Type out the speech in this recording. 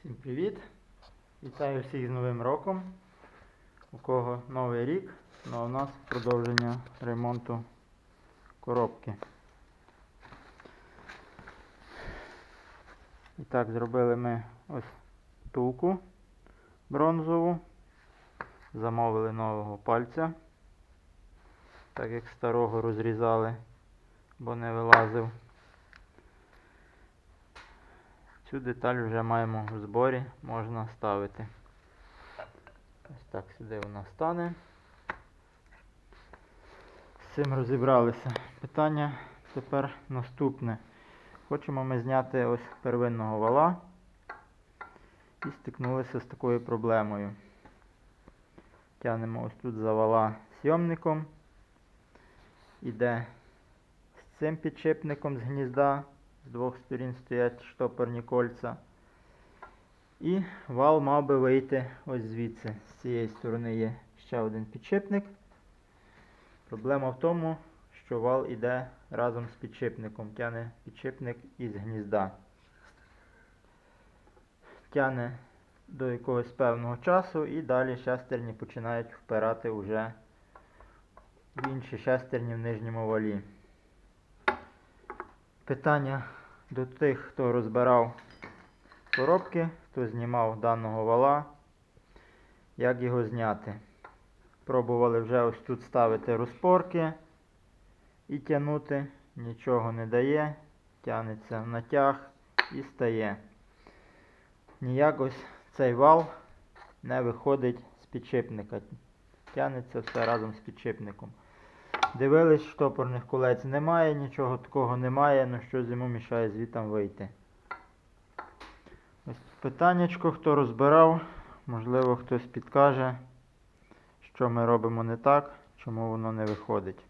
Всім привіт! Вітаю всіх з Новим роком. У кого новий рік, ну а у нас продовження ремонту коробки. І так, зробили ми ось втулку бронзову. Замовили нового пальця. Так як старого розрізали, бо не вилазив. Цю деталь вже маємо в зборі, можна ставити. Ось так сюди вона стане. З цим розібралися. Питання тепер наступне. Хочемо ми зняти ось первинного вала і стикнулися з такою проблемою. Тягнемо ось тут за вала сйомником. Іде з цим підшипником з гнізда. Двох сторін стоять штопорні кольця. І вал мав би вийти ось звідси. З цієї сторони є ще один підшипник. Проблема в тому, що вал іде разом з підшипником. Тяне підшипник із гнізда. Тяне до якогось певного часу і далі шестерні починають впирати вже в інші шестерні в нижньому валі. Питання до тих, хто розбирав коробки, хто знімав даного вала, як його зняти. Пробували вже ось тут ставити розпорки і тягнути, нічого не дає, тягнеться натяг і стає. Ніяк ось цей вал не виходить з підшипника. Тягнеться все разом з підшипником. Дивились, штопорних кулець. немає, нічого такого немає, ну що йому мішає звітом вийти. Ось питаннячко, хто розбирав, можливо хтось підкаже, що ми робимо не так, чому воно не виходить.